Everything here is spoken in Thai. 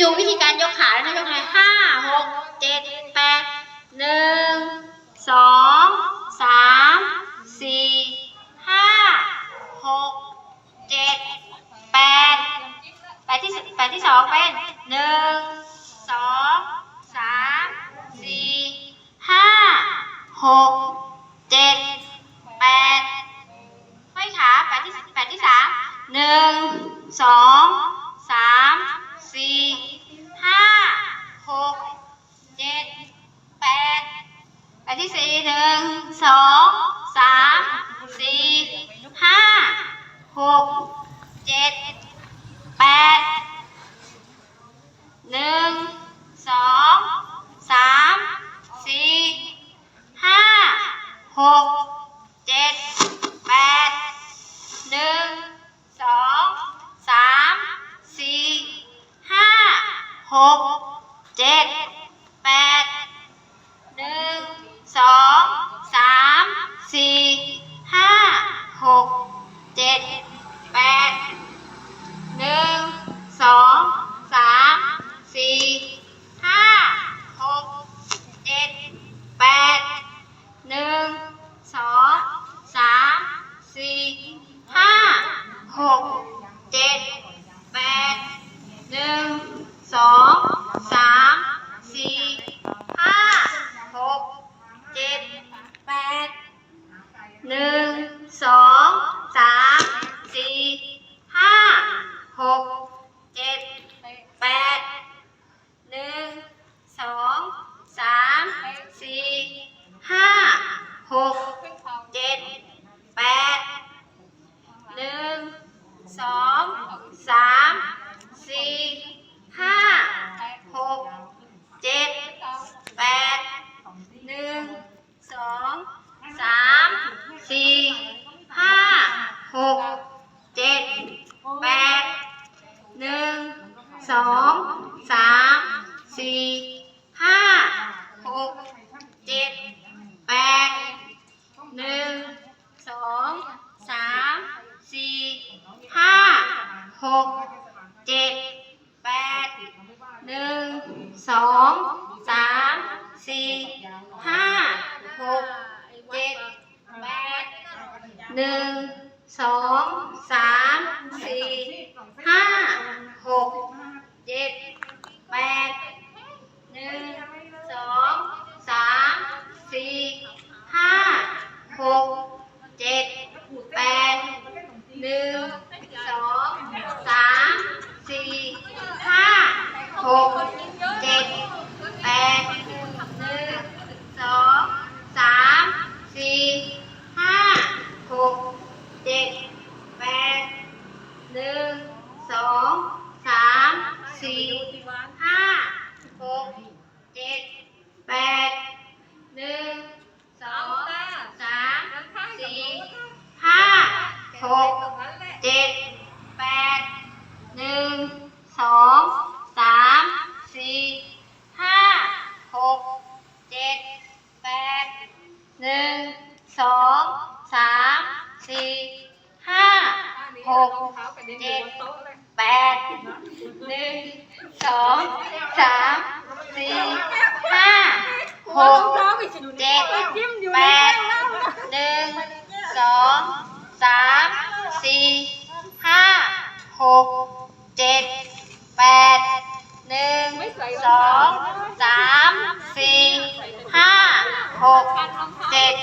ดูวิธีการยกขาแล้วนะยกไงห้าหกเจ็ดแปดหนึ่งสองสามสี่ห้าหกเจ็ดแปดแปดที่แปดที่สองเป็นหนึ่งสองสามสี่ห้าหก งสองสามสี่ห้าหกเจ็ดแปดหนึ่งสองสามสี่ห้าหกเจ็ดแปดหนึ่งสองสามสี่ห้าหก สามสี่ห้าหกเจ็ดแปดหนึ่งสองสามสี่ห้าหกเจ็ดแปดหนึ่งสองสามสี่ห้าหกเจ็ดแปดหนึ่งสองสามสี่ห้าห กเจ็ดแปดหนึ่งสองสามสี่ห้าหกเจ็ดแปดหนึ่งสองสามสี่ห้าหกเจ็ดแปดหนึ่งสองสามสี่ห้าหกเจ็ดแปดหนึ่งสองสามสี่ห้าหกเจ็ดแปดหนึ่งสองสามสี่ห้าหกเจ็ดแปดหนึ่งสองสาม สี่ห้าหกเจ็ดแปดหนึ่งสองสามสี่ห้าหกเจ็ดแปดหนึ่งสองสามสี่ห้าหกเจ็ดแปดหนึ่งสองสามสี่ห้าหกเจ็ด แปดหนึ่งสองสามสี่ห้าหกเจ็ดแปดหนึ่งสองสามสี่ห้าหกเจ็ดแปดหนึ่งสองสามสี่ห้าหกเจ็ด